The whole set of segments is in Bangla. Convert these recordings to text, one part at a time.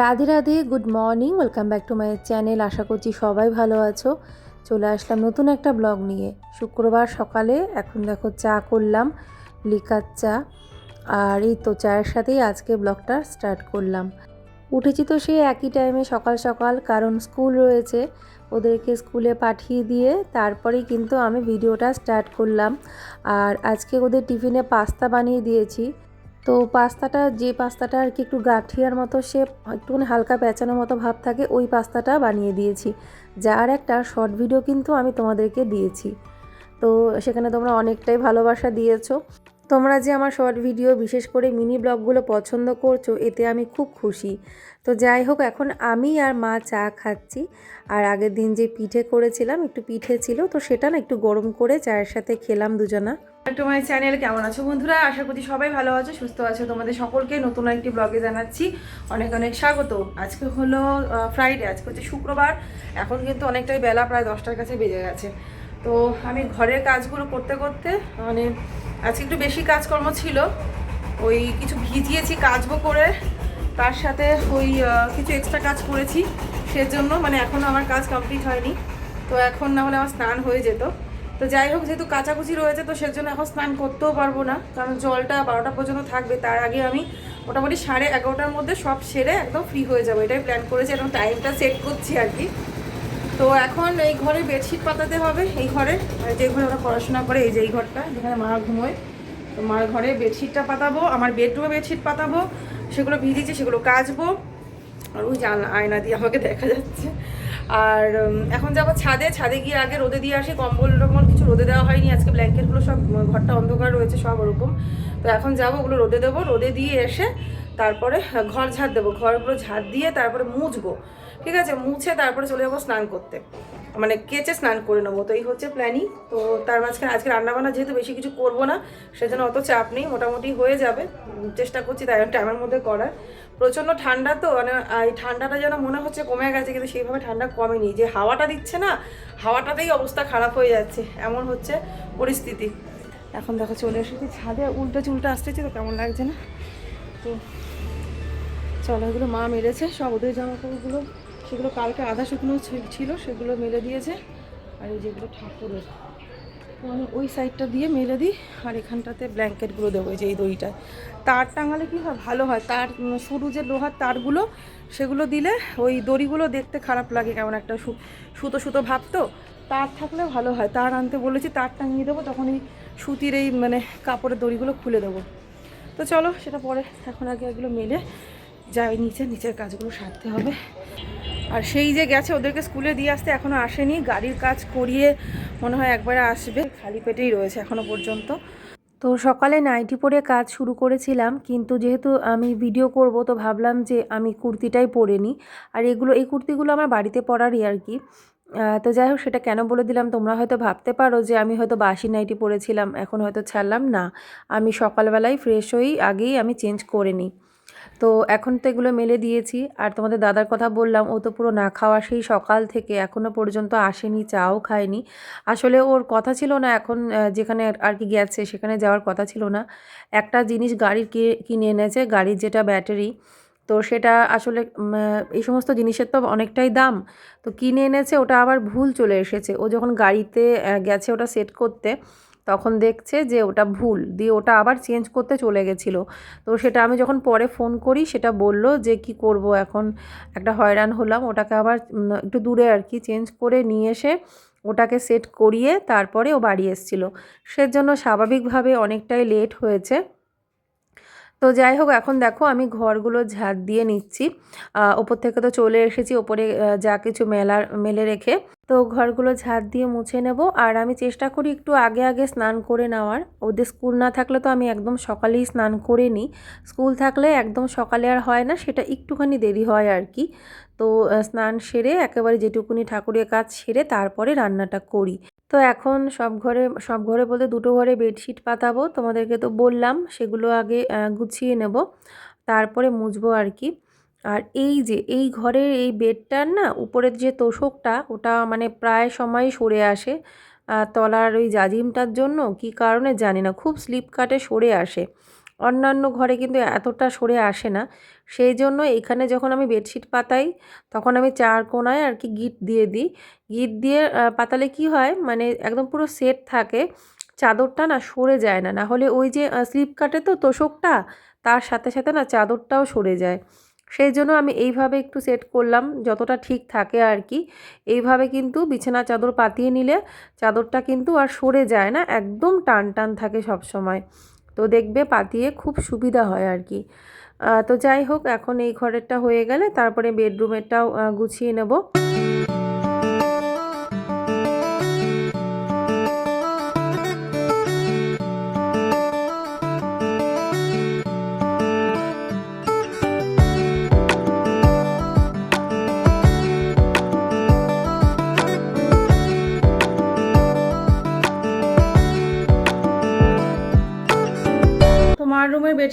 Radhe Radhe good morning welcome back to my channel আশা করছি সবাই ভালো আছো। চলে আসলাম নতুন একটা ব্লগ নিয়ে। শুক্রবার সকালে এখন দেখো চা করলাম, লিকার চা। আর এই তো চায়ের সাথেই আজকে ব্লগটা স্টার্ট করলাম। উঠেছি তো সেই একই টাইমে সকাল সকাল, কারণ স্কুল রয়েছে। ওদেরকে স্কুলে পাঠিয়ে দিয়ে তারপরেই কিন্তু আমি ভিডিওটা স্টার্ট করলাম। আর আজকে ওদের টিফিনে পাস্তা বানিয়ে দিয়েছি। তো পাস্তাটা, যে পাস্তাটা আর কি একটু গাঠিয়ার মতো সে একটুখানি হালকা পেঁচানোর মতো ভাব থাকে, ওই পাস্তাটা বানিয়ে দিয়েছি। যার একটা শর্ট ভিডিও কিন্তু আমি তোমাদেরকে দিয়েছি। তো সেখানে তোমরা অনেকটাই ভালোবাসা দিয়েছ। তোমরা যে আমার শর্ট ভিডিও বিশেষ করে মিনি ব্লগগুলো পছন্দ করছ, এতে আমি খুব খুশি। তো যাই হোক, এখন আমি আর মা চা খাচ্ছি। আর আগের দিন যে পিঠে করেছিলাম, একটু পিঠে ছিল, তো সেটা না একটু গরম করে চায়ের সাথে খেলাম দুজনা। একটু মাই চ্যানেল কেমন আছো বন্ধুরা? আশা করছি সবাই ভালো আছো, সুস্থ আছো। তোমাদের সকলকে নতুন একটি ব্লগে জানাচ্ছি। অনেক অনেক স্বাগত। আজকে হলো ফ্রাইডে আজকে হচ্ছে শুক্রবার। এখন কিন্তু অনেকটাই বেলা, প্রায় দশটার কাছে বেজে গেছে। তো আমি ঘরের কাজগুলো করতে করতে মানে আজকে একটু বেশি কাজকর্ম ছিল। ওই কিছু ভিজিয়েছি কাচবো করে। তার সাথে ওই কিছু এক্সট্রা কাজ করেছি। সেজন্য মানে এখনও আমার কাজ কমপ্লিট হয়নি। তো এখন না হলে আমার স্নান হয়ে যেত। তো যাই হোক, যেহেতু কাচাকুচি রয়েছে, তো সেজন্য এখন স্নান করতেও পারব না। কারণ জলটা বারোটা পর্যন্ত থাকবে, তার আগে আমি মোটামুটি সাড়ে এগারোটার মধ্যে সব সেরে একদম ফ্রি হয়ে যাব। এটাই প্ল্যান করেছি এবং টাইমটা সেট করছি আর কি। তো এখন এই ঘরে বেডশিট পাতাতে হবে, এই ঘরে। যে ঘরে ওরা পড়াশোনা করে, এই যে এই ঘরটা, যেখানে মা ঘুমোয়। তো মার ঘরে বেডশিটটা পাতাবো, আমার বেডরুমে বেডশিট পাতাবো, সেগুলো ভিজিয়েছি, সেগুলো কাচবো। আর ওই জানলা, আয়না দিয়ে আমাকে দেখা যাচ্ছে। আর এখন যাব ছাদে। ছাদে গিয়ে আগে রোদে দিয়ে আসি। কম্বল টম্বল কিছু রোদে দেওয়া হয়নি। আজকে ব্ল্যাঙ্কেটগুলো সব ঘরটা অন্ধকার রয়েছে, সব ওরকম। তো এখন যাব, ওগুলো রোদে দেবো। রোদে দিয়ে এসে তারপরে ঘর ঝাড় দেবো। ঘরগুলো ঝাড় দিয়ে তারপরে মুছবো। ঠিক আছে? মুছে তারপরে চলে যাব স্নান করতে। মানে কেচে স্নান করে নেব। তো এই হচ্ছে প্ল্যানিং তো তার মাঝখানে আজকে রান্নাবান্না যেহেতু বেশি কিছু করব না, সেজন্য অত চাপ নেই, মোটামুটি হয়ে যাবে। চেষ্টা করছি তাই টাইমের মধ্যে করার। প্রচণ্ড ঠান্ডা তো মানে এই ঠান্ডাটা যেন মনে হচ্ছে কমে গেছে, কিন্তু সেইভাবে ঠান্ডা কমেনি। যে হাওয়াটা দিচ্ছে না, হাওয়াটাতেই অবস্থা খারাপ হয়ে যাচ্ছে। এমন হচ্ছে পরিস্থিতি। এখন দেখো চলে এসেছি ছাদে উল্টো চুলটা আসতেছে তো, কেমন লাগছে না? তো চলো এগুলো মা মেরেছে, সব ওদের জামা কাপড়গুলো সেগুলো কালকে আধা শুকনো ছিল, সেগুলো মেলে দিয়েছে। আর এই যেগুলো ঠাকুরের, তো আমি ওই সাইডটা দিয়ে মেলে দিই, আর এখানটাতে ব্ল্যাঙ্কেটগুলো দেবো যে এই দড়িটায়। তার টাঙালে কি হয়? ভালো হয়। তার সরু যে লোহার তারগুলো, সেগুলো দিলে ওই দড়িগুলো দেখতে খারাপ লাগে কেমন একটা সুতো সুতো ভাব তো। তার থাকলে ভালো হয়। তার আনতে বলেছি, তার টাঙিয়ে দেবো, তখন এই সুতির এই মানে কাপড়ের দড়িগুলো খুলে দেবো। তো চলো, সেটা পরে, এখন আগে এগুলো মেলে, যাই নিচে, নিচের কাজগুলো সারতে হবে। আর সেই যে গেছে, ওদেরকে স্কুলে দিয়ে আসতে এখনও আসেনি। গাড়ির কাজ করিয়ে মনে হয় একবারে আসবে। খালি পেটেই রয়েছে এখনও পর্যন্ত। তো সকালে নাইটি পরে কাজ শুরু করেছিলাম, কিন্তু যেহেতু আমি ভিডিও করব, তো ভাবলাম যে আমি কুর্তিটাই পরে নিই। আর এগুলো, এই কুর্তিগুলো আমার বাড়িতে পরারই আর কি। তো যাই হোক, সেটা কেন বলে দিলাম, তোমরা হয়তো ভাবতে পারো যে আমি হয়তো বাসি নাইটি পরেছিলাম, এখন হয়তো ছাড়লাম না। আমি সকালবেলায় ফ্রেশ হয়েই আগেই আমি চেঞ্জ করে নিই। তো এখন তো এগুলো মেলে দিয়েছি। আর তোমাদের দাদার কথা বললাম, ও তো পুরো না খাওয়া সেই সকাল থেকে এখনও পর্যন্ত আসেনি, চাও খায়নি। আসলে ওর কথা ছিল না এখন যেখানে আর কি গেছে, সেখানে যাওয়ার কথা ছিল না। একটা জিনিস গাড়ির কিনে এনেছে, গাড়ির যেটা ব্যাটারি, তো সেটা আসলে এই সমস্ত জিনিসের তো অনেকটাই দাম। তো কিনে এনেছে, ওটা আবার ভুল চলে এসেছে। ও যখন গাড়িতে গেছে ওটা সেট করতে তখন দেখছে যে ওটা ভুল, দিয়ে ওটা আবার চেঞ্জ করতে চলে গেছিল। তো সেটা আমি যখন পরে ফোন করি, সেটা বলল যে, কি করব এখন? একটা হয়রান হলাম, ওটাকে আবার একটু দূরে আর কি চেঞ্জ করে নিয়ে এসে ওটাকে সেট করিয়ে তারপরে ও বাড়ি এসেছিল। সেজন্য স্বাভাবিকভাবে অনেকটাই লেট হয়েছে। তো যাই হোক, এখন দেখো আমি ঘরগুলো ঝাড় দিয়ে নিচ্ছি। ওপর থেকে তো চলে এসেছি, ওপরে যা কিছু মেলার, মেলে রেখে। তো ঘরগুলো ঝাড় দিয়ে মুছে নেব। আর আমি চেষ্টা করি একটু আগে আগে স্নান করে নেওয়ার। ওদের স্কুল না থাকলে তো আমি একদম সকালেই স্নান করে নিই। স্কুল থাকলে একদম সকালে আর হয় না, সেটা একটুখানি দেরি হয় আর কি। তো স্নান সেরে একেবারে যেটুকুনি ঠাকুরের কাজ সেরে তারপরে রান্নাটা করি। তো এখন সব ঘরে সব ঘরে বলতে দুটো ঘরে বেডশিট পাতাবো, তোমাদেরকে তো বললাম, সেগুলো আগে গুছিয়ে নেব, তারপরে মুছবো আর কি। আর এই যে, এই ঘরের এই বেডটার না, উপরের যে তোষকটা, ওটা মানে প্রায় সময় সরে আসে। তলার ওই জাজিমটার জন্য, কি কারণে জানি না, খুব স্লিপ কাটে সরে আসে। অন্যান্য ঘরে কিন্তু এতটা সরে আসে না। সেই জন্য এখানে যখন আমি বেডশিট পাতাই, তখন আমি চার কোনায় আর কি গিট দিয়ে দিই। গিট দিয়ে পাতালে কি হয় মানে একদম পুরো সেট থাকে, চাদরটা না সরে যায় না। না হলে ওই যে স্লিপ কাটে তো তোষকটা, তার সাথে সাথে না চাদরটাও সরে যায়। সেই জন্য আমি এইভাবে একটু সেট করলাম, যতটা ঠিক থাকে আর কি এইভাবে কিন্তু বিছানা চাদর পাতিয়ে নিলে, চাদরটা কিন্তু আর সরে যায় না, একদম টান টান থাকে সব সময় তো দেখবে পাতিয়ে খুব সুবিধা হয় আর কি। তো যাই হোক, এখন এই ঘরেরটা হয়ে গেলে তারপরে বেডরুমেরটাও গুছিয়ে নেব।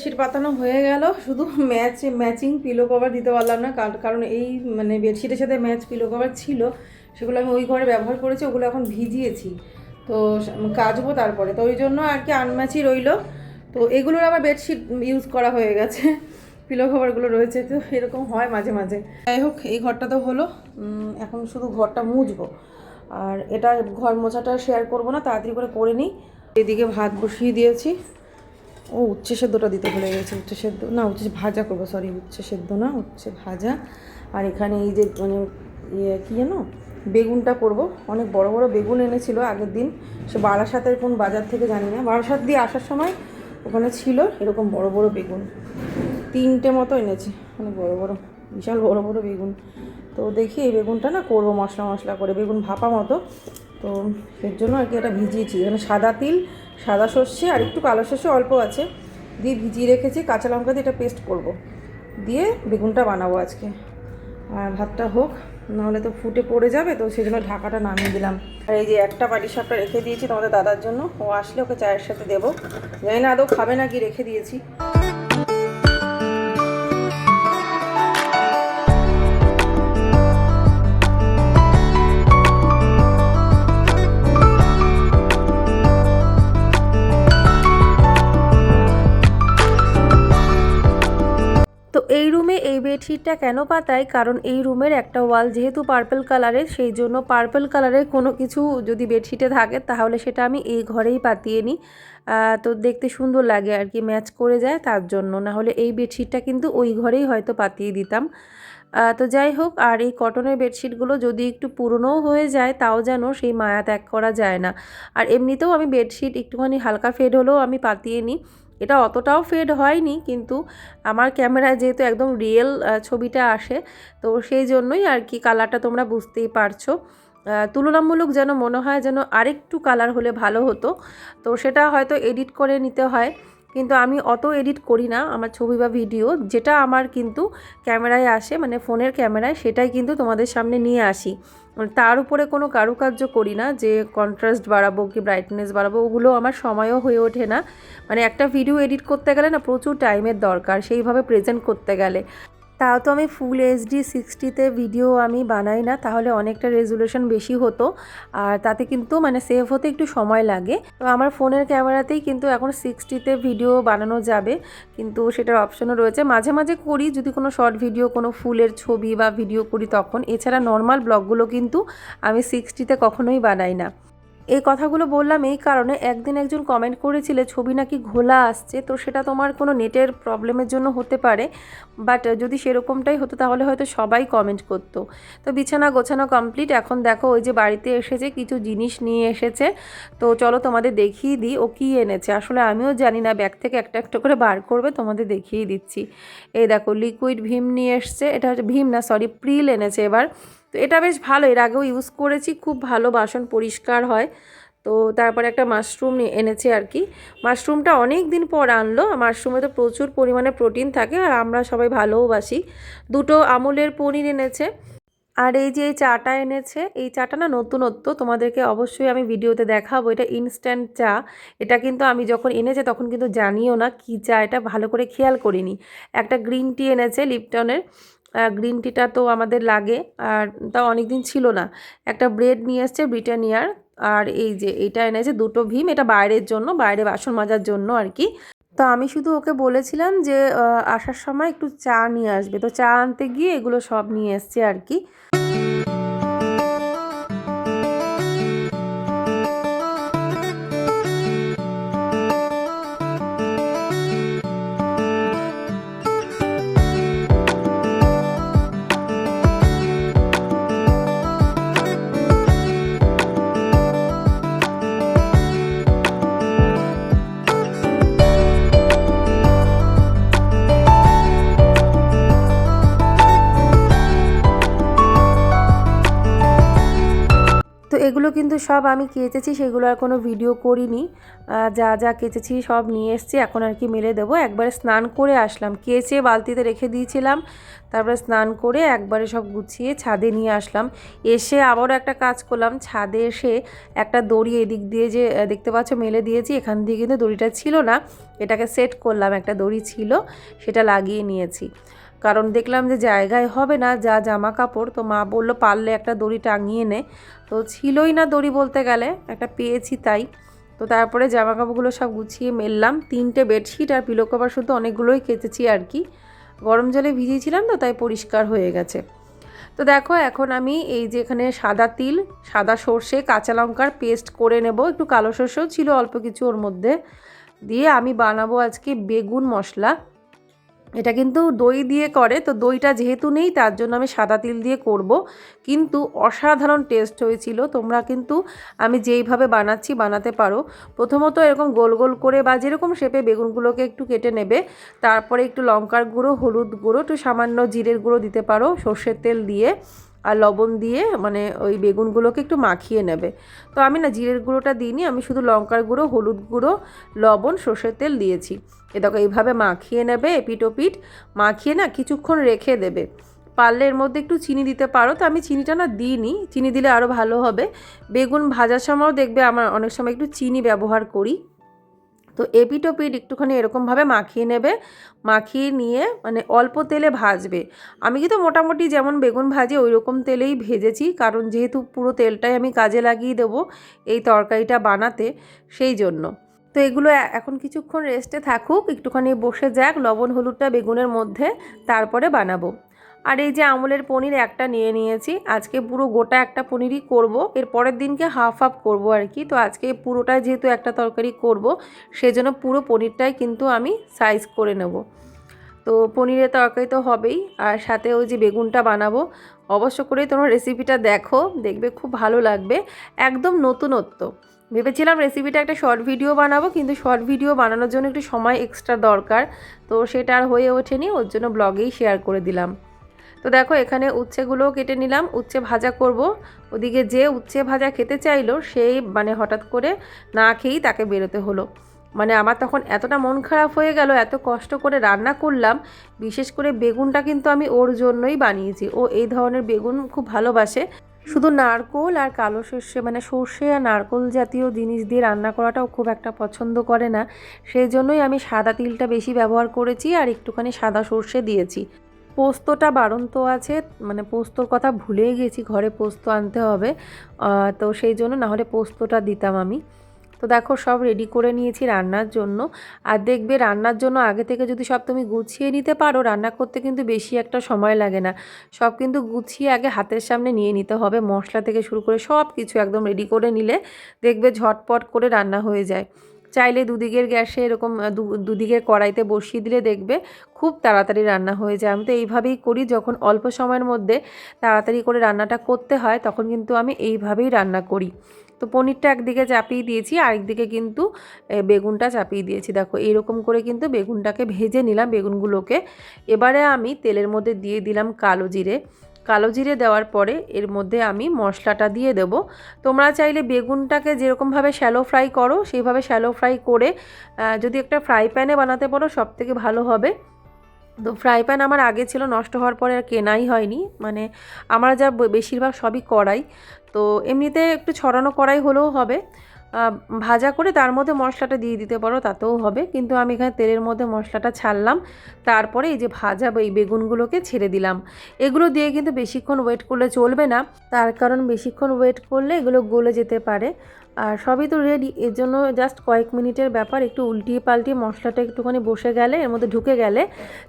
বেডশিট পাতানো হয়ে গেল। শুধু ম্যাচ, ম্যাচিং পিলো কভার দিতে পারলাম না। কার- কারণ এই মানে বেডশিটের সাথে ম্যাচ পিলো কভার ছিল, সেগুলো আমি ওই ঘরে ব্যবহার করেছি, ওগুলো এখন ভিজিয়েছি। তো কাচবো তারপরে। তো ওই জন্য আর কি আনম্যাচই রইল। তো এগুলোর আবার বেডশিট ইউজ করা হয়ে গেছে। পিলো কভারগুলো রয়েছে। তো এরকম হয় মাঝে মাঝে। যাই হোক, এই ঘরটা তো হলো। এখন শুধু ঘরটা মুছবো। আর এটা ঘর মোছাটা শেয়ার করব না, তাড়াতাড়ি করে করে নিই। এদিকে ভাত বসিয়ে দিয়েছি। ও উচ্ছে সেদ্ধটা দিতে ভুলে গেছি, উচ্ছে সেদ্ধ, না উচ্ছে ভাজা করব সরি উচ্ছে সেদ্ধ না, উচ্ছে ভাজা। আর এখানে এই যে মানে ইয়ে কী জানো বেগুনটা করব, অনেক বড় বড় বেগুন এনেছিল আগের দিন, সে বারাসাতের কোন বাজার থেকে জানি না, বারাসাত দিয়ে আসার সময় ওখানে ছিল এরকম বড় বড় বেগুন, তিনটে মতো এনেছে, অনেক বড় বড়, বিশাল বড় বড় বেগুন। তো দেখি এই বেগুনটা না করব মশলা মশলা করে, বেগুন ভাপা মতো তো এর জন্য আর কি এটা ভিজিয়েছি। এখানে সাদা তিল, সাদা সর্ষে আর একটু কালো সর্ষে অল্প আছে। দিয়ে ভিজিয়ে রেখেছি, কাঁচা লঙ্কা দিয়ে এটা পেস্ট করব। দিয়ে বেগুনটা বানাবো আজকে। আর ভাতটা হোক, নাহলে তো ফুটে পড়ে যাবে, তো সেই জন্য ঢাকাটা নামিয়ে দিলাম। আর এই যে একটা পাটির সাপটা রেখে দিয়েছি তোমাদের দাদার জন্য, ও আসলে ওকে চায়ের সাথে দেবো। জানি না আদৌ খাবে নাকি, রেখে দিয়েছি। বেডশিটটা কেন পাতাই কারণ এই রুমের একটা ওয়াল যেহেতু পার্পল কালারের, সেই জন্য পার্পল কালারের কোনো কিছু যদি বেডশিটে থাকে, তাহলে সেটা আমি এই ঘরেই পাতিয়ে নিই। তো দেখতে সুন্দর লাগে আর কি, ম্যাচ করে যায় তার জন্য। না হলে এই বেডশিটটা কিন্তু ওই ঘরেই হয়তো পাতিয়ে দিতাম। তো যাই হোক, আর এই কটনের বেডশিটগুলো যদি একটু পুরনোও হয়ে যায়, তাও যেন সেই মায়া ত্যাগ করা যায় না। আর এমনিতেও আমি বেডশিট একটুখানি হালকা ফেড হলেও আমি পাতিয়ে নিই। এটা অতটাও ফেড হয়নি, কিন্তু আমার ক্যামেরায় যেহেতু একদম রিয়েল ছবিটা আসে, তো সেই জন্যই আর কি কালারটা তোমরা বুঝতেই পারছ। তুলনামূলক যেন মনে হয় যেন আরেকটু কালার হলে ভালো হতো, তো সেটা হয়তো এডিট করে নিতে হয়। কিন্তু আমি অত এডিট করি না আমার ছবি বা ভিডিও, যেটা আমার কিন্তু ক্যামেরায় আসে মানে ফোনের ক্যামেরায়, সেটাই কিন্তু তোমাদের সামনে নিয়ে আসি। মানে তার উপরে কোনো কারুকার্য করি না যে কন্ট্রাস্ট বাড়াবো কি ব্রাইটনেস বাড়াবো, ওগুলো আমার সময়ও হয়ে ওঠে না। মানে একটা ভিডিও এডিট করতে গেলে না প্রচুর টাইমের দরকার, সেইভাবে প্রেজেন্ট করতে গেলে। তাও তো আমি ফুল এইচডি সিক্সটিতে ভিডিও আমি বানাই না, তাহলে অনেকটা রেজুলেশন বেশি হতো। আর তাতে কিন্তু মানে সেভ হতে একটু সময় লাগে। তো আমার ফোনের ক্যামেরাতেই কিন্তু এখন সিক্সটিতে ভিডিও বানানো যাবে। কিন্তু সেটার অপশনও রয়েছে। মাঝে মাঝে করি, যদি কোনো শর্ট ভিডিও কোনো ফুলের ছবি বা ভিডিও করি তখন। এছাড়া নর্মাল ব্লগগুলো কিন্তু আমি সিক্সটিতে কখনোই বানাই না। এই কথাগুলো বললাম এই কারণে একদিন একজন কমেন্ট করেছিলে, ছবি নাকি ঘোলা আসছে? তো সেটা তোমার কোনো নেটের প্রবলেমের জন্য হতে পারে বাট যদি সেরকমটাই হতো তাহলে হয়তো সবাই কমেন্ট করতো। তো বিছানা গোছানো কমপ্লিট এখন দেখো ওই যে বাড়িতে এসেছে, কিছু জিনিস নিয়ে এসেছে। তো চলো তোমাদের দেখিয়ে দিই ও কী এনেছে। আসলে আমিও জানি না ব্যাগ থেকে একটা একটা করে বার করবে, তোমাদের দেখিয়ে দিচ্ছি। এই দেখো লিকুইড ভীম নিয়ে এসছে, এটা ভীম না সরি প্রিল এনেছে এবার। তো এটা বেশ ভালো, এর আগেও ইউজ করেছি, খুব ভালো বাসন পরিষ্কার হয়। তো তারপরে একটা মাশরুম এনেছে আর কি। মাশরুমটা অনেক দিন পর আনলো মাশরুমে তো প্রচুর পরিমাণে প্রোটিন থাকে আর আমরা সবাই ভালোওবাসি দুটো আমুলের পনির এনেছে, আর এই যে এই চাটা এনেছে, এই চাটা না নতুনত্ব, তোমাদেরকে অবশ্যই আমি ভিডিওতে দেখাবো, এটা ইনস্ট্যান্ট চা। এটা কিন্তু আমি যখন এনেছে তখন কিন্তু জানিও না কী চা, এটা ভালো করে খেয়াল করিনি। একটা গ্রিন টি এনেছে লিপটনের গ্রিন টিটা তো আমাদের লাগে, আর তা অনেক দিন ছিল না। একটা ব্রেড নিয়ে এসছে ব্রিটানিয়ার আর এই যে এটা এনেছে দুটো ভীম, এটা বাইরের জন্য, বাইরে বাসন মাজার জন্য আর কি। তো আমি শুধু ওকে বলেছিলাম যে আসার সময় একটু চা নিয়ে আসবে। তো চা আনতে গিয়ে এগুলো সব নিয়ে এসছে আর কি। কিন্তু সব আমি কেচেছি, সেগুলো আর কোনো ভিডিও করিনি। যা যা কেচেছি সব নিয়ে এসেছি, এখন আর কি মেলে দেবো। একবারে স্নান করে আসলাম। কেচে বালতিতে রেখে দিয়েছিলাম, তারপরে স্নান করে একবারে সব গুছিয়ে ছাদে নিয়ে আসলাম। এসে আবারও একটা কাজ করলাম, ছাদে এসে একটা দড়ি এদিক দিয়ে যে দেখতে পাচ্ছ মেলে দিয়েছি, এখান দিয়ে কিন্তু দড়িটা ছিল না, এটাকে সেট করলাম, একটা দড়ি ছিল, সেটা লাগিয়ে নিয়েছি। কারণ দেখলাম যে জায়গায় হবে না, যা জামা কাপড় তো মা বলল পারলে একটা দড়ি টাঙিয়ে নে। তো ছিলই না দড়ি বলতে গেলে, একটা পেয়েছি তাই। তো তারপরে জামা কাপড়গুলো সব গুছিয়ে মেললাম, তিনটে বেডশিট আর পিলো কভার শুধু অনেকগুলোই কেচেছি আর কি। গরম জলে ভিজিয়েছিলাম তো, তাই পরিষ্কার হয়ে গেছে। তো দেখো, এখন আমি এই যে এখানে সাদা তিল, সাদা সর্ষে, কাঁচা লঙ্কার পেস্ট করে নেব। একটু কালো সর্ষেও ছিল, অল্প কিছু ওর মধ্যে। দিয়ে আমি বানাবো আজকে বেগুন মশলা। এটা কিন্তু দই দিয়ে করে, তো দইটা যেহেতু নেই তার জন্য আমি সাদা তিল দিয়ে করব। কিন্তু অসাধারণ টেস্ট হয়েছিল, তোমরা কিন্তু আমি যেইভাবে বানাচ্ছি বানাতে পারো। প্রথমত এরকম গোল গোল করে বা যেরকম শেপে বেগুনগুলোকে একটু কেটে নেবে, তারপরে একটু লঙ্কার গুঁড়ো, হলুদ গুঁড়ো, একটু সামান্য জিরের গুঁড়ো দিতে পারো সর্ষের তেল দিয়ে। আর লবণ দিয়ে মানে ওই বেগুনগুলোকে একটু মাখিয়ে নেবে। তো আমি না জিরের গুঁড়োটা দিইনি, আমি শুধু লঙ্কার গুঁড়ো, হলুদ গুঁড়ো, লবণ, সর্ষের তেল দিয়েছি। এ দেখো, এইভাবে মাখিয়ে নেবে এপিট ওপিট, মাখিয়ে না কিছুক্ষণ রেখে দেবে। পারলে এর মধ্যে একটু চিনি দিতে পারো, তো আমি চিনিটা না দিইনি, চিনি দিলে আরও ভালো হবে। বেগুন ভাজার সময়ও দেখবে আমার অনেক সময় একটু চিনি ব্যবহার করি। তো এপিট ওপিট একটুখানি এরকমভাবে মাখিয়ে নেবে, মাখিয়ে নিয়ে মানে অল্প তেলে ভাজবে। আমি কিন্তু মোটামুটি যেমন বেগুন ভাজি ওই রকম তেলেই ভেজেছি, কারণ যেহেতু পুরো তেলটাই আমি কাজে লাগিয়ে দেবো এই তরকারিটা বানাতে সেই জন্য। তো এগুলো এখন কিছুক্ষণ রেস্টে থাকুক, একটুখানি বসে যাক, লবণ, হলুদটা বেগুনের মধ্যে, তারপরে বানাবো। আর এই যে আমুলের পনির একটা নিয়ে নিয়েছি। আজকে পুরো গোটা একটা পনিরই করব। এর পরের দিনকে হাফ হাফ করব আর কি। তো আজকে পুরোটা যেহেতু একটা তরকারি করব, সেজন্য পুরো পনিরটাই কিন্তু আমি সাইজ করে নেব। তো পনিরের তরকারি তো হবেই। আর সাথে ওই যে বেগুনটা বানাবো। অবশ্য করেই তোমার রেসিপিটা দেখো, দেখবে খুব ভালো লাগবে। একদম নতুনত্ব। ভেবেছিলাম রেসিপিটা একটা শর্ট ভিডিও বানাবো, কিন্তু শর্ট ভিডিও বানানোর জন্য একটু সময় এক্সট্রা দরকার। তো সেটা আর হয়ে ওঠেনি, ওর জন্য ব্লগেই শেয়ার করে দিলাম। তো দেখো, এখানে উচ্ছেগুলোও কেটে নিলাম। উচ্ছে ভাজা করব। ওদিকে যে উচ্ছে ভাজা খেতে চাইলো, সেই মানে হঠাৎ করে না খেয়েই তাকে বেরোতে হলো। মানে আমার তখন এতটা মন খারাপ হয়ে গেল, এত কষ্ট করে রান্না করলাম। বিশেষ করে বেগুনটা কিন্তু আমি ওর জন্যই বানিয়েছি। ও এই ধরনের বেগুন খুব ভালোবাসে। শুধু নারকোল আর কালো সর্ষে মানে সর্ষে আর নারকোল জাতীয় জিনিস দিয়ে রান্না করাটাও খুব একটা পছন্দ করে না। সেই জন্যই আমি সাদা তিলটা বেশি ব্যবহার করেছি আর একটুখানি সাদা সর্ষে দিয়েছি। পোস্তটা বাড়ন্ত আছে মানে পোস্তর কথা ভুলেই গেছি, ঘরে পোস্ত আনতে হবে। তো সেই জন্য না হলে পোস্তটা দিতাম আমি। তো দেখো সব রেডি করে নিয়েছি রান্নার জন্য। আর দেখবে রান্নার জন্য আগে থেকে যদি সব তুমি গুছিয়ে নিতে পারো, রান্না করতে কিন্তু বেশি একটা সময় লাগে না। সব কিন্তু গুছিয়ে আগে হাতের সামনে নিয়ে নিতে হবে, মশলা থেকে শুরু করে সব কিছু একদম রেডি করে নিলে দেখবে ঝটপট করে রান্না হয়ে যায়। চাইলে দুদিকের গ্যাসে এরকম দুদিকের কড়াইতে বসিয়ে দিলে দেখবে খুব তাড়াতাড়ি রান্না হয়ে যায়। আমি তো এইভাবেই করি, যখন অল্প সময়ের মধ্যে তাড়াতাড়ি করে রান্নাটা করতে হয়, তখন কিন্তু আমি এইভাবেই রান্না করি। তো পনিরটা একদিকে চাপিয়ে দিয়েছি, আরেকদিকে কিন্তু বেগুনটা চাপিয়ে দিয়েছি। দেখো এইরকম করে কিন্তু বেগুনটাকে ভেজে নিলাম বেগুনগুলোকে। এবারে আমি তেলের মধ্যে দিয়ে দিলাম কালো জিরে। কালো জিরে দেওয়ার পরে এর মধ্যে আমি মশলাটা দিয়ে দেব। তোমরা চাইলে বেগুনটাকে যেরকমভাবে শ্যালো ফ্রাই করো, সেইভাবে শ্যালো ফ্রাই করে যদি একটা ফ্রাই প্যানে বানাতে পারো সব থেকে ভালো হবে। তো ফ্রাই প্যান আমার আগে ছিল, নষ্ট হওয়ার পরে আর কেনাই হয়নি। মানে আমরা যা বেশিরভাগ সবই কড়াই। তো এমনিতে একটু ছড়ানো কড়াই হলেও হবে। ভাজা করে তার মধ্যে মশলাটা দিয়ে দিতে পারো, তাতেও হবে। কিন্তু আমি এখানে তেলের মধ্যে মশলাটা ছাড়লাম। তারপরে এই যে ভাজা বা এই বেগুনগুলোকে ছেড়ে দিলাম। এগুলো দিয়ে কিন্তু বেশিক্ষণ ওয়েট করলে চলবে না। তার কারণ বেশিক্ষণ ওয়েট করলে এগুলো গলে যেতে পারে। আর সবই তো রেডি এর জন্য জাস্ট কয়েক মিনিটের ব্যাপার, একটু উল্টিয়ে পাল্টিয়ে মশলাটা একটুখানি বসে গেলে, এর মধ্যে ঢুকে গেলে,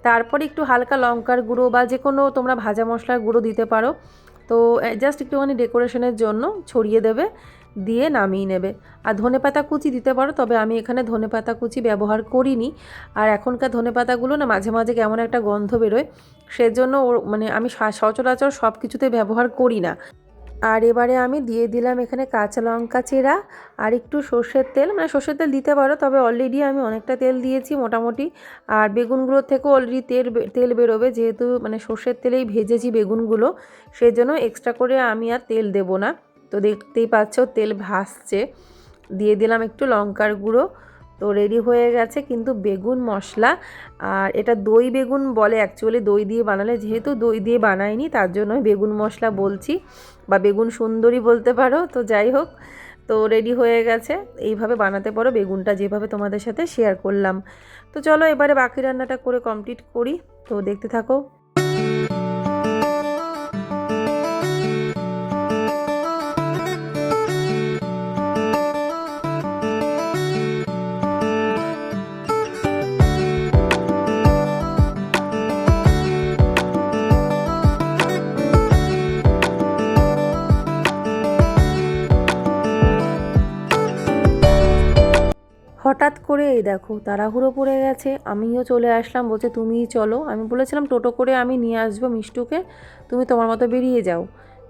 তারপরে একটু হালকা লঙ্কার গুঁড়ো বা যে কোনো তোমরা ভাজা মশলার গুঁড়ো দিতে পারো। তো জাস্ট একটুখানি ডেকোরেশনের জন্য ছড়িয়ে দেবে। দিয়ে নামিয়ে নেবে। আর ধনেপাতা কুচি দিতে পারো, তবে আমি এখানে ধনেপাতা কুচি ব্যবহার করিনি। আর এখনকার ধনেপাতাগুলো না মাঝে মাঝে কেমন একটা গন্ধ বেরোয়, সেজন্য ওর মানে আমি সচরাচর সব কিছুতে ব্যবহার করি না। আর এবারে আমি দিয়ে দিলাম এখানে কাঁচা লঙ্কা চেরা, আর একটু সর্ষের তেল। মানে সর্ষের তেল দিতে পারো, তবে অলরেডি আমি অনেকটা তেল দিয়েছি মোটামুটি। আর বেগুনগুলোর থেকেও অলরেডি তেল তেল বেরোবে, যেহেতু মানে সর্ষের তেলেই ভেজেছি বেগুনগুলো সেই জন্য এক্সট্রা করে আমি আর তেল দেব না। তো দেখতেই পাচ্ছ তেল ভাসছে। দিয়ে দিলাম একটু লঙ্কার গুঁড়ো। তো রেডি হয়ে গেছে কিন্তু বেগুন মশলা। আর এটা দই বেগুন বলে অ্যাকচুয়ালি দই দিয়ে বানালে, যেহেতু দই দিয়ে বানাইনি তার জন্য বেগুন মশলা বলছি বা বেগুন সুন্দরী বলতে পারো। তো যাই হোক, তো রেডি হয়ে গেছে। এইভাবে বানাতে পারো বেগুনটা যেভাবে তোমাদের সাথে শেয়ার করলাম। তো চলো এবারে বাকি রান্নাটা করে কমপ্লিট করি। তো দেখতে থাকো। এই দেখো, তাড়াহুড়ো পড়ে গেছে। আমিও চলে আসলাম, বলছে, তুমিই চলো। আমি বলেছিলাম, টোটো করে আমি নিয়ে আসব মিষ্টুকে, তুমি তোমার মতো বেরিয়ে যাও।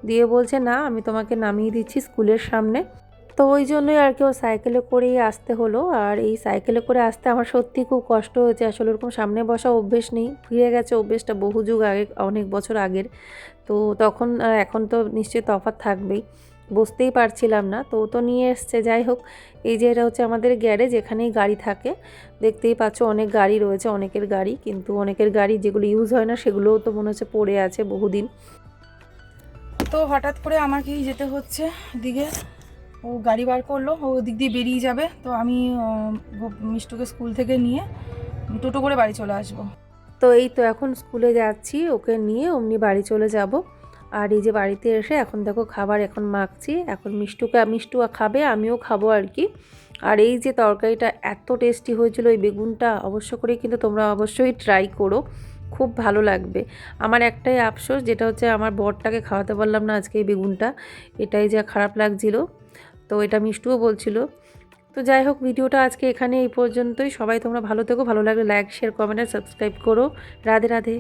দিয়ে বলছে, না, আমি তোমাকে নামিয়ে দিচ্ছি স্কুলের সামনে। তো ওই জন্যই আর কি, ও সাইকেলে করেই আসতে হলো। আর এই সাইকেলে করে আসতে আমার সত্যি খুব কষ্ট হয়েছে। আসলে ওরকম সামনে বসা অভ্যেস নেই। ফিরে গেছে অভ্যেসটা বহু যুগ আগে, অনেক বছর আগের। তো তখন আর এখন তো নিশ্চয়ই তফাৎ থাকবেই। বুঝতেই পারছিলাম না। তো ও তো নিয়ে এসছে যাই হোক। এই যে এটা হচ্ছে আমাদের গ্যারেজ এখানেই গাড়ি থাকে। দেখতেই পাচ্ছ অনেক গাড়ি রয়েছে অনেকের গাড়ি। কিন্তু অনেকের গাড়ি যেগুলো ইউজ হয় না সেগুলোও তো মনে হচ্ছে পড়ে আছে বহুদিন। তো হঠাৎ করে আমাকেই যেতে হচ্ছে দিকে ও গাড়ি বার করল ও দিক দিয়ে বেরিয়ে যাবে। তো আমি মিষ্টুকে স্কুল থেকে নিয়ে টোটো করে বাড়ি চলে আসব। তো এই তো এখন স্কুলে যাচ্ছি ওকে নিয়ে অমনি বাড়ি চলে যাব। আর এই যে বাড়িতে এসে এখন দেখো খাবার এখন মাখছি, এখন মিষ্টুকে, মিষ্টু খাবে, আমিও খাব আর কি। আর এই যে তরকারিটা এত টেস্টি হয়েছিল এই বেগুনটা, অবশ্য করে কিন্তু তোমরা অবশ্যই ট্রাই করো, খুব ভালো লাগবে। আমার একটাই আফসোস, যেটা হচ্ছে আমার বরটাকে খাওয়াতে পারলাম না আজকে এই বেগুনটা, এটাই যা খারাপ লাগছিল। তো এটা মিষ্টুও বলছিল। তো যাই হোক, ভিডিওটা আজকে এখানে এই পর্যন্তই। সবাই তোমরা ভালো থেকো, ভালো লাগলে লাইক শেয়ার কমেন্ট আর সাবস্ক্রাইব করো। রাধে রাধে।